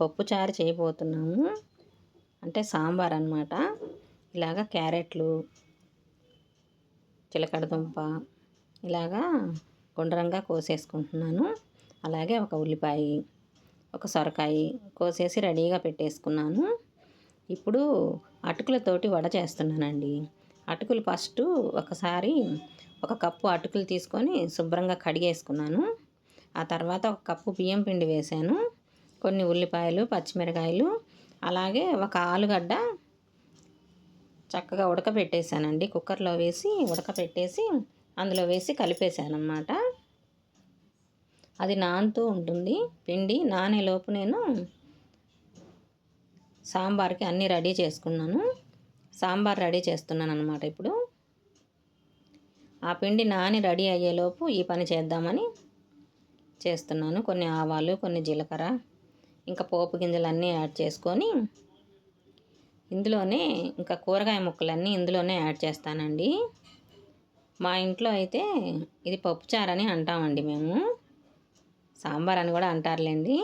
పప్పు చారు చేయబోతున్నాము. అంటే సాంబార్ అనమాట ఇలాగ క్యారెట్లు చిలకడ దుంప ఇలాగా గుండ్రంగా కోసేసుకుంటున్నాను. అలాగే ఒక ఉల్లిపాయ ఒక సొరకాయ కోసేసి రెడీగా పెట్టేసుకున్నాను. ఇప్పుడు అటుకులతోటి వడ చేస్తున్నానండి. అటుకులు ఫస్ట్ ఒకసారి ఒక కప్పు అటుకులు తీసుకొని శుభ్రంగా కడిగేసుకున్నాను. ఆ తర్వాత ఒక కప్పు బియ్యం పిండి వేశాను. కొన్ని ఉల్లిపాయలు పచ్చిమిరకాయలు అలాగే ఒక ఆలుగడ్డ చక్కగా ఉడకబెట్టేశానండి కుక్కర్లో వేసి ఉడకబెట్టేసి అందులో వేసి కలిపేశాను అది నానుతూ ఉంటుంది. పిండి నానేలోపు నేను సాంబార్కి అన్నీ రెడీ చేసుకున్నాను. సాంబార్ రెడీ చేస్తున్నాను అనమాట ఇప్పుడు. ఆ పిండి నాని రెడీ అయ్యేలోపు ఈ పని చేద్దామని చేస్తున్నాను. కొన్ని ఆవాలు కొన్ని జీలకర్ర ఇంకా పోపు గింజలన్నీ యాడ్ చేసుకొని ఇందులోనే ఇంకా కూరగాయ ముక్కలన్నీ ఇందులోనే యాడ్ చేస్తానండి. మా ఇంట్లో అయితే ఇది పప్పుచారు అని అంటామండి మేము. సాంబార్ అని కూడా అంటారులేండి.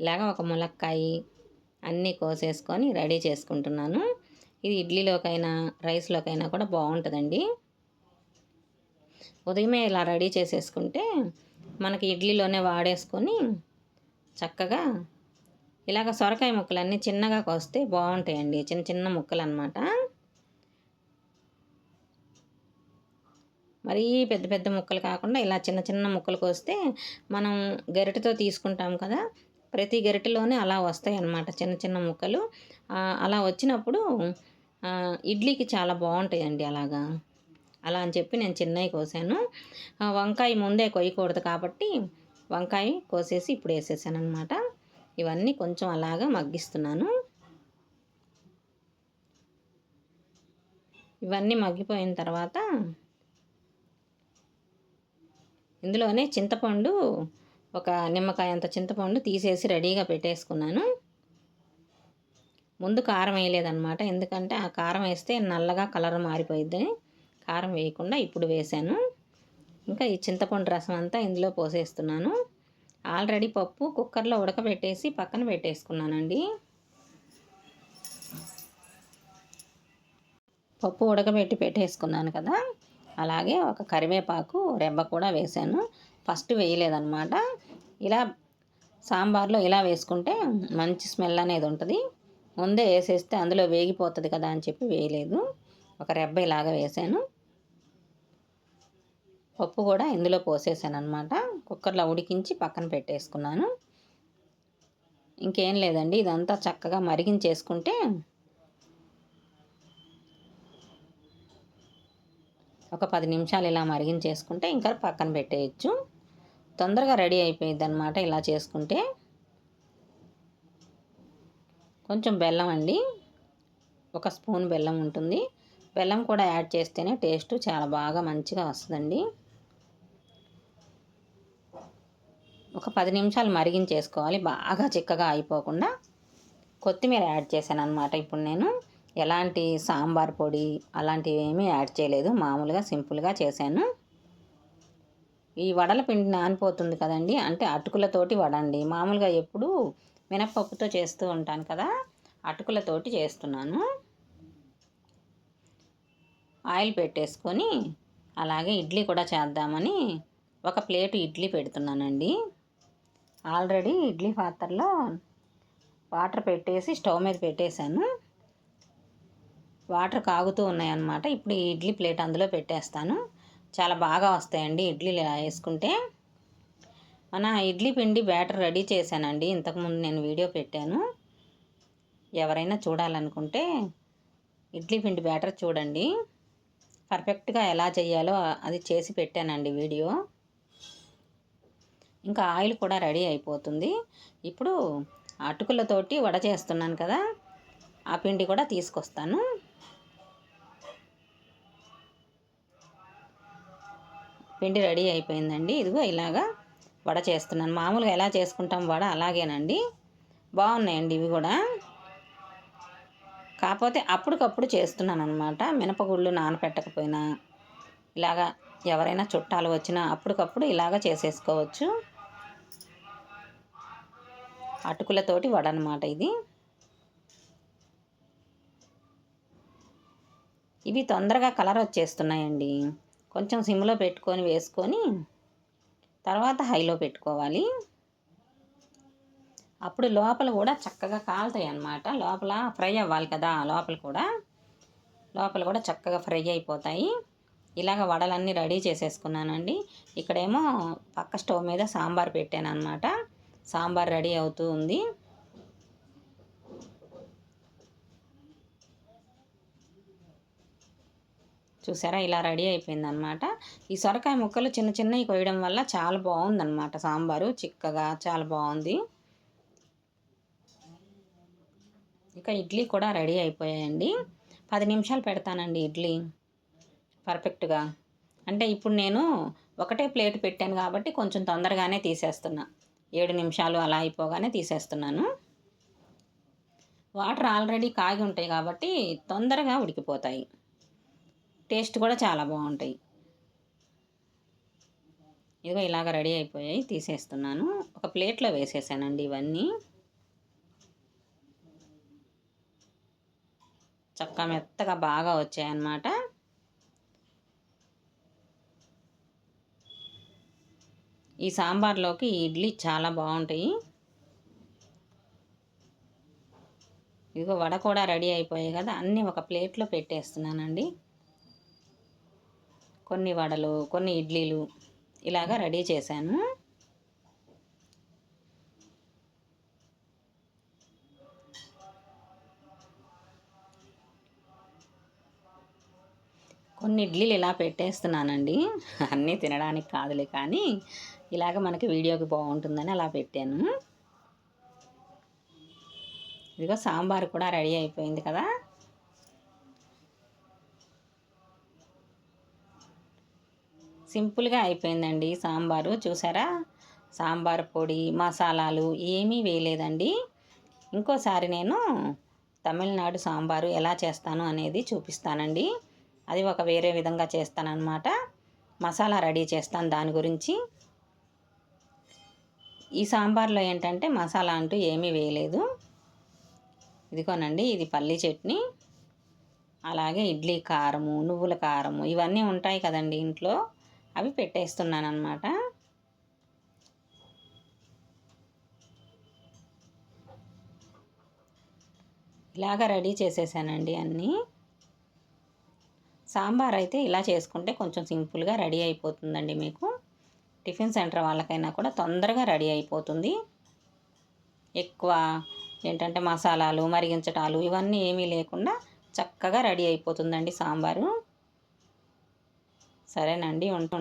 ఇలాగ ఒక ములక్కాయి అన్నీ కోసేసుకొని రెడీ చేసుకుంటున్నాను. ఇది ఇడ్లీలోకైనా రైస్లోకైనా కూడా బాగుంటుందండి. ఉదయమే ఇలా రెడీ చేసేసుకుంటే మనకి ఇడ్లీలోనే వాడేసుకొని చక్కగా ఇలాగ సొరకాయ ముక్కలన్నీ చిన్నగా కోస్తే బాగుంటాయండి. చిన్న చిన్న ముక్కలు అనమాట మరీ పెద్ద పెద్ద ముక్కలు కాకుండా ఇలా చిన్న చిన్న ముక్కలు కోస్తే మనం గరిటతో తీసుకుంటాం కదా ప్రతి గరిటలోనే అలా వస్తాయి అన్నమాట చిన్న చిన్న ముక్కలు. అలా వచ్చినప్పుడు ఇడ్లీకి చాలా బాగుంటాయండి అలాగా. అలా అని చెప్పి నేను చిన్నవి కోసాను. వంకాయ ముందే కొయ్యకూడదు కాబట్టి వంకాయ కోసేసి ఇప్పుడు వేసేసాను అనమాట ఇవన్నీ కొంచెం అలాగా మగ్గిస్తున్నాను. ఇవన్నీ మగ్గిపోయిన తర్వాత ఇందులోనే చింతపండు ఒక నిమ్మకాయ అంత చింతపండు తీసేసి రెడీగా పెట్టేసుకున్నాను. ముందు కారం వేయలేదన్నమాట. ఎందుకంటే ఆ కారం వేస్తే నల్లగా కలర్ మారిపోయిద్ది కారం వేయకుండా ఇప్పుడు వేసాను ఇంకా ఈ చింతపండు రసం అంతా ఇందులో పోసేస్తున్నాను. ఆల్రెడీ పప్పు కుక్కర్లో ఉడకబెట్టేసి పక్కన పెట్టేసుకున్నానండి. పప్పు ఉడకబెట్టి పెట్టేసుకున్నాను కదా. అలాగే ఒక కరివేపాకు రెబ్బ కూడా వేసాను ఫస్ట్ వేయలేదన్నమాట. ఇలా సాంబార్లో ఇలా వేసుకుంటే మంచి స్మెల్ అనేది ఉంటుంది. ముందే వేసేస్తే అందులో వేగిపోతుంది కదా అని చెప్పి వేయలేదు. ఒక రెబ్బ ఇలాగ వేసాను పప్పు కూడా ఇందులో పోసేసాను అనమాట కుక్కర్లో ఉడికించి పక్కన పెట్టేసుకున్నాను. ఇంకేం లేదండి ఇదంతా చక్కగా మరిగించేసుకుంటే ఒక పది నిమిషాలు ఇలా మరిగించేసుకుంటే ఇంకా పక్కన పెట్టేయచ్చు. తొందరగా రెడీ అయిపోయింది అనమాట ఇలా చేసుకుంటే. కొంచెం బెల్లం అండి ఒక స్పూన్ బెల్లం ఉంటుంది. బెల్లం కూడా యాడ్ చేస్తేనే టేస్ట్ చాలా బాగా మంచిగా వస్తుందండి. ఒక పది నిమిషాలు మరిగించేసుకోవాలి. బాగా చిక్కగా అయిపోకుండా కొత్తిమీర యాడ్ చేశాను అనమాట ఇప్పుడు నేను. ఎలాంటి సాంబార్ పొడి అలాంటివి ఏమీ యాడ్ చేయలేదు. మామూలుగా సింపుల్గా చేశాను. ఈ వడల పిండి నానిపోతుంది కదండి. అంటే అటుకులతోటి వడండి. మామూలుగా ఎప్పుడు మినప్పప్పుతో చేస్తూ ఉంటాను కదా. అటుకులతోటి చేస్తున్నాను. ఆయిల్ పెట్టేసుకొని అలాగే ఇడ్లీ కూడా చేద్దామని ఒక ప్లేటు ఇడ్లీ పెడుతున్నానండి. ఆల్రెడీ ఇడ్లీ పాత్రలో వాటర్ పెట్టేసి స్టవ్ మీద పెట్టేశాను. వాటర్ కాగుతూ ఉన్నాయన్నమాట. ఇప్పుడు ఈ ఇడ్లీ ప్లేట్ అందులో పెట్టేస్తాను. చాలా బాగా వస్తాయండి ఇడ్లీలు ఇలా వేసుకుంటే. మన ఇడ్లీ పిండి బ్యాటర్ రెడీ చేశానండి. ఇంతకుముందు నేను వీడియో పెట్టాను. ఎవరైనా చూడాలనుకుంటే ఇడ్లీ పిండి బ్యాటర్ చూడండి. పర్ఫెక్ట్గా ఎలా చేయాలో అది చేసి పెట్టానండి వీడియో. ఇంకా ఆయిల్ కూడా రెడీ అయిపోతుంది. ఇప్పుడు అటుకులతోటి వడ చేస్తున్నాను కదా ఆ పిండి కూడా తీసుకొస్తాను. పిండి రెడీ అయిపోయిందండి. ఇదిగో ఇలాగా వడ చేస్తున్నాను. మామూలుగా ఎలా చేసుకుంటాం వడ అలాగేనండి. బాగున్నాయండి ఇవి కూడా. కాకపోతే అప్పటికప్పుడు చేస్తున్నాను అనమాట మినపగుళ్ళు నానపెట్టకపోయినా ఇలాగా ఎవరైనా చుట్టాలు వచ్చినా అప్పటికప్పుడు ఇలాగ చేసేసుకోవచ్చు. అటుకులతోటి వడ అనమాట ఇది. ఇవి తొందరగా కలర్ వచ్చేస్తున్నాయండి. కొంచెం సిమ్లో పెట్టుకొని వేసుకొని తర్వాత హైలో పెట్టుకోవాలి. అప్పుడు లోపల కూడా చక్కగా కాలుతాయి అన్నమాట. లోపల ఫ్రై అవ్వాలి కదా లోపల కూడా. లోపల కూడా చక్కగా ఫ్రై అయిపోతాయి. ఇలాగ వడలన్నీ రెడీ చేసేసుకున్నానండి. ఇక్కడేమో పక్క స్టవ్ మీద సాంబార్ పెట్టాను అనమాట సాంబార్ రెడీ అవుతూ ఉంది. చూసారా? ఇలా రెడీ అయిపోయింది అనమాట ఈ సొరకాయ ముక్కలు చిన్న చిన్నవి కొయ్యడం వల్ల చాలా బాగుందన్నమాట సాంబారు. చిక్కగా చాలా బాగుంది. ఇక ఇడ్లీ కూడా రెడీ అయిపోయాయండి. పది నిమిషాలు పెడతానండి ఇడ్లీ. పర్ఫెక్ట్గా. అంటే ఇప్పుడు నేను ఒకటే ప్లేట్ పెట్టాను కాబట్టి కొంచెం తొందరగానే తీసేస్తున్నా. ఏడు నిమిషాలు అలా అయిపోగానే తీసేస్తున్నాను. వాటర్ ఆల్రెడీ కాగి ఉంటాయి కాబట్టి తొందరగా ఉడికిపోతాయి. టేస్ట్ కూడా చాలా బాగుంటాయి. ఇదిగో ఇలాగ రెడీ అయిపోయాయి తీసేస్తున్నాను. ఒక ప్లేట్లో వేసేసానండి ఇవన్నీ. చక్క మెత్తగా బాగా వచ్చాయన్నమాట. ఈ సాంబార్లోకి ఇడ్లీ చాలా బాగుంటాయి. ఇదిగో వడ కూడా రెడీ అయిపోయాయి కదా అన్నీ ఒక ప్లేట్లో పెట్టేస్తున్నానండి. కొన్ని వడలు కొన్ని ఇడ్లీలు ఇలాగా రెడీ చేశాను. కొన్ని ఇడ్లీలు ఇలా పెట్టేస్తున్నానండి. అన్నీ తినడానికి కాదులే కానీ ఇలాగ మనకి వీడియోకి బాగుంటుందని అలా పెట్టాను. ఇదిగో సాంబార్ కూడా రెడీ అయిపోయింది కదా. సింపుల్గా అయిపోయిందండి సాంబారు. చూసారా? సాంబార్ పొడి మసాలాలు ఏమీ వేయలేదండి. ఇంకోసారి నేను తమిళనాడు సాంబారు ఎలా చేస్తాను అనేది చూపిస్తానండి. అది ఒక వేరే విధంగా చేస్తానన్నమాట. మసాలా రెడీ చేస్తాను దాని గురించి. ఈ సాంబార్లో ఏంటంటే మసాలా అంటూ ఏమీ వేయలేదు. ఇదిగోనండి ఇది పల్లి చట్నీ. అలాగే ఇడ్లీ కారము నువ్వుల కారము ఇవన్నీ ఉంటాయి కదండి ఇంట్లో. అవి పెట్టేస్తున్నాను అనమాట ఇలాగ రెడీ చేసేసానండి అన్నీ. సాంబార్ అయితే ఇలా చేసుకుంటే కొంచెం సింపుల్గా రెడీ అయిపోతుందండి మీకు. టిఫిన్ సెంటర్ వాళ్ళకైనా కూడా తొందరగా రెడీ అయిపోతుంది. ఎక్కువ ఏంటంటే మసాలాలు మరిగించటాలు ఇవన్నీ ఏమీ లేకుండా చక్కగా రెడీ అయిపోతుందండి సాంబారు. సరేనండి ఉంటు